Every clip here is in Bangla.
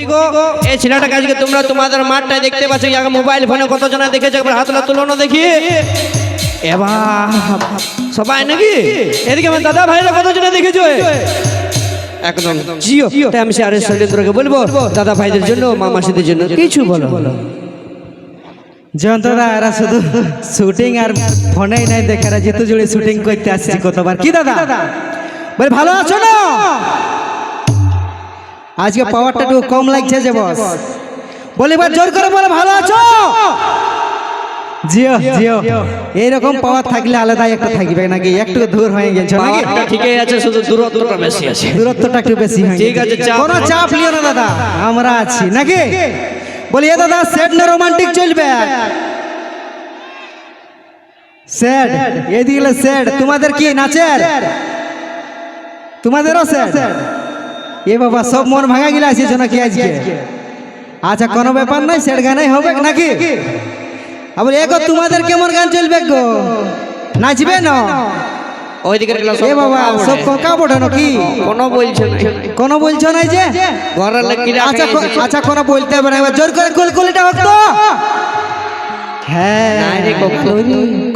মসি গো এই ছেলেটাকে আজকে তোমরা তোমাদের মাঠটায় দেখতে পাচ্ছ আগে মোবাইল ফোনে কতজনা দেখেছ একবার হাতলা তুলনো দেখি। এবার সবাই নাকি? এদিকে আমার দাদা ভাইরা কতজনা দেখেছ? একদম। জিও তাই আমি আরে শৈলেন্দ্রকে বলব দাদা ভাইদের জন্য মামাসিদের জন্য কিছু বলো। জয়ন্তদা এরা শুধু শুটিং আর ফোনেই নাই দেখে এরা যেতে জুড়ে শুটিং করতে আসছি কতবার। কি দাদা? বলে ভালো আছো না? আজকে পাওয়ারটা একটু কম লাগছে যে বস বলে এবার জোর করে বলে ভালো আছো? জিও জিও এইরকম পাওয়ার থাকলে আলাদাই একটা থাকবে নাকি? একটু দূর হয়ে গেছে নাকি? ঠিকই আছে শুধু দূরত্বটা বেশি আছে। দূরত্বটা একটু বেশি হয়ে ঠিক আছে, চাপ কোনো চাপ লিও না দাদা। আমরা আছি নাকি? বলি এ দাদা সেট না রোমান্টিক চলবে? সেট এদিকে সেট তোমাদের কি নাচের? তোমাদেরও সেট এ বাবা সব মন ভাঙা গিলা আসিস নাকি আজকে। আচ্ছা কোনো ব্যাপার নাই সেট গানাই হবে নাকি? আবার এগো তোমাদের কেমন গান চলবে গো? নাচবে না? এ বাবা সব কোকা বটে নাকি? কোনো বলছে না। কোনো বলছো না যে? ঘরের আচ্ছা আচ্ছা কোনো বলতে হবে না। এবার জোর করে কুলকুলিটা হোক তো। হ্যাঁ নাই রে কোকালয়।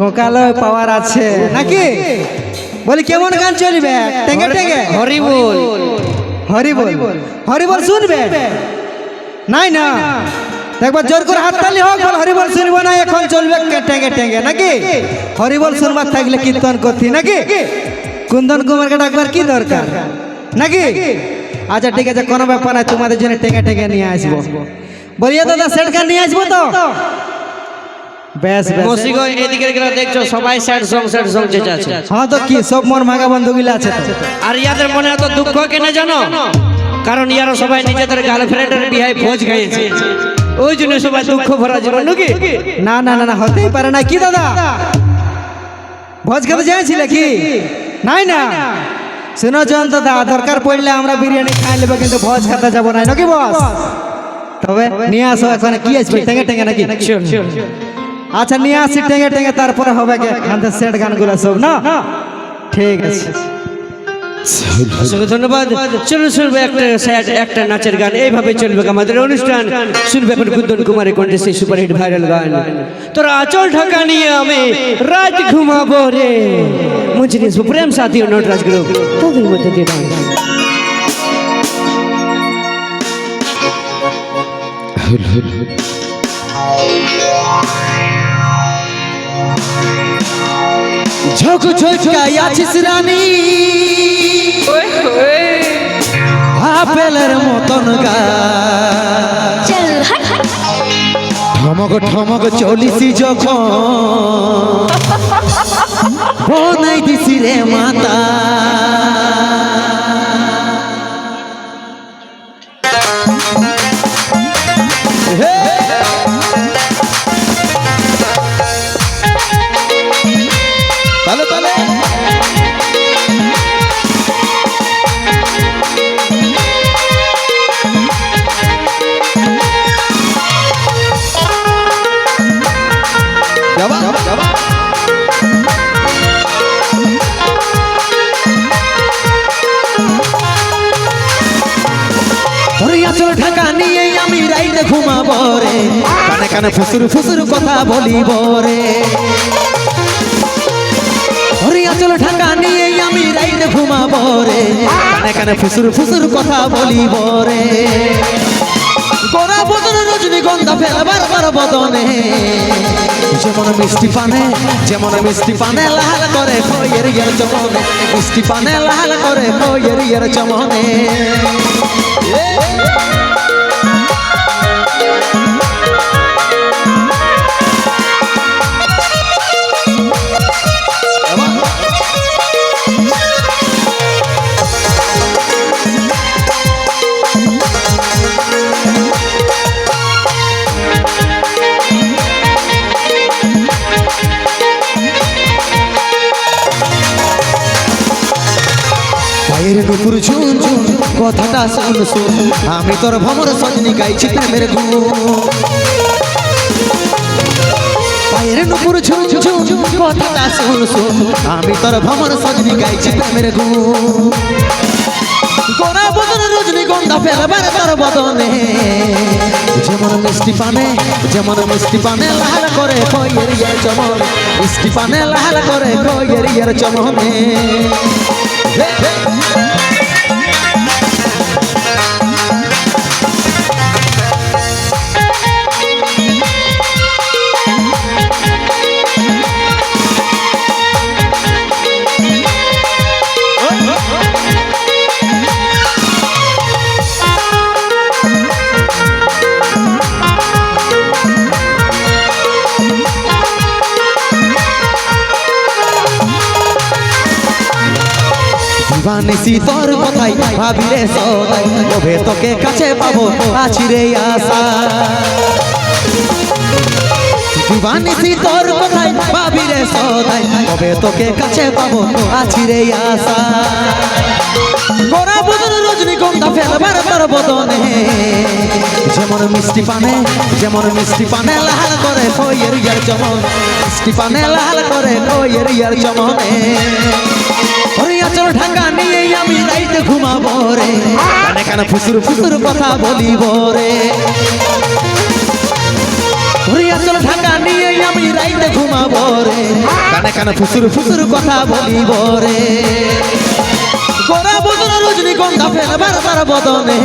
কোকালয় পাওয়ার আছে। নাকি? বলি কেমন গান চলবে? টেঙ্গে টেঙ্গে। হরি বল হরি বল হরি বল। শুনবে? নাই না। একবার জোর করে হাততালি হোক বল হরি বল শুনব না এখন চলবে টেঙ্গে টেঙ্গে নাকি? হরি বল শুনবার থাকলে কীর্তন করতি নাকি? কুন্দন কুমারকে ডাকবার কি দরকার? নাকি? আচ্ছা ঠিক আছে কোনো ব্যাপার নাই তোমাদের জন্য টেঙ্গে টেঙ্গে নিয়ে আসব। বলিয়ে দাদা সেট গান নিয়ে আসব তো? বেশ মসিগো গুলো দেখছ সবাই স্যাড সং স্যাড সং চেঁচে আছে। হ্যাঁ তো কি সব মন ভাঙা বন্ধুগুলো আছে আর ইয়াদের মনে এত দুঃখ কেন জানো? কারণ ইয়ারা সবাই নিজেদের গার্লফ্রেন্ডের বিহায় ভোজ খাইছে ওই জন্য সবাই দুঃখ ভরা জীবন নাকি? না না না না হতেই পারে না। কি দাদা? ভোজ খেতে যাইছিলে কি? নাই না? শুনো জন দাদা দরকার পড়লে আমরা বিরিয়ানি খাই নেব কিন্তু ভোজ খেতে যাব না নাকি বস? তবে নিয়ে আসো এখানে কি আসবে টেঙ্গে টেঙ্গে নাকি? আচ্ছা নিয়ে আসি টেঙ্গে টেঙ্গে তারপরে হবে গে। আমাদের সেট গানগুলো সব না? ঠিক আছে। অসংখ্য ধন্যবাদ। চলুন শুনবে একটা স্যাড একটা নাচের গান। এইভাবে চলবে আমাদের অনুষ্ঠান। শুনবে এখন কুন্দন কুমারের কণ্ঠে সেই সুপারহিট ভাইরাল গান। তোরা আচল ঢাকা নিয়ে আমি রাত ঘুমাবো রে। মুঝে নিয়ে প্রেম সাথী ও নটরাজ গ্রুপ তাদের মধ্যে দিয়ে ঝক ঝলকাই আছিস রানী। আপেলের মতন গা। ঠমক ঠমক চলিছি যখন। বনাই দিছি রে মাতা। ওরে আচল ঢাকা নিয়ে আমি রাইতে ঘুমাবো রে। কানে কানে ফুসুর ফুসুর কথা বলিব রে। ওরে আচল ঢাকা নিয়ে আমি রাইতে ঘুমাবো রে। কানে কানে ফুসুর ফুসুর কথা বলিব রে। গোরা বদন রজনীগন্ধা ফেলবার বার বদনে। যেমন মিষ্টি পানে, যেমন মিষ্টি পানে লাল করে ইয়ার চমনে মিষ্টি পানে লাল করে খয়ের ইয়ার চমনে। নুপুর ঝুন ঝুন, কথাটা শুন শুন। আমি তোর ভ্রমর সজনি গাইছি প্রেমের গুণ পায়ের নুপুর ঝুম ঝুম কথাটা শুন শুন। আমি তোর ভ্রমণ সজনি গাইছি প্রেমের গুণ গোরা বদন রজনীগন্ধা ফেলবার তোর বদনে। যেমন মিষ্টি পানে, যেমন মিষ্টি পানে লাল করে কইয়ের ইয়ার চমন। মিষ্টি পানে লাল করে কইয়ের ইয়ার চমনে। দিবানিসি তোর কথাই ভাবি রে সদাই। কবে তোকে কাছে পাবো, আছি রে আশা। দিবানিসি তোর কথাই ভাবি রে সদাই। কবে তোকে কাছে পাবো, আছি রে আশা। গোরা রজনীগন্ধা ফেলবার তোর বদনে। যেমন মিষ্টি পানে, যেমন মিষ্টি পানে লাল করে কইয়ের ইয়ার চমন। মিষ্টি পানে লাল করে কইয়ের ইয়ার চমনে ওরে ঢাকা নিয়ে আমি রাইতে ঘুমাবো রে। কানে কানে ফুসুর ফুসুর কথা বলিব রে। ওরে আচল ঢাকা নিয়ে আমি রাইতে ঘুমাবো রে। কানে কানে ফুসুর ফুসুর কথা বলিব রে। গোরা রজনীগন্ধা ফেলবার তার বদনে।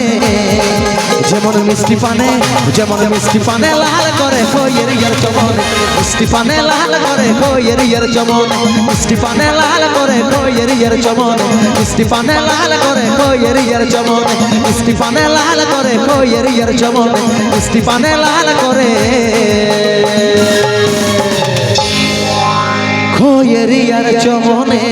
যেমন মিষ্টি পানে যেমন মিষ্টি পানে। লাল করে কইয়ের ইয়ার চমন। মিষ্টি পানে। লাল করে কইয়ের ইয়ার চমন। মিষ্টি পানে। লাল করে কইয়ের ইয়ার চমন। মিষ্টি পানে। লাল করে কইয়ের ইয়ার চমন। মিষ্টি পানে। লাল করে কইয়ের ইয়ার চমন। মিষ্টি পানে লাল করে। খোয়ের ইয়ার চমনে।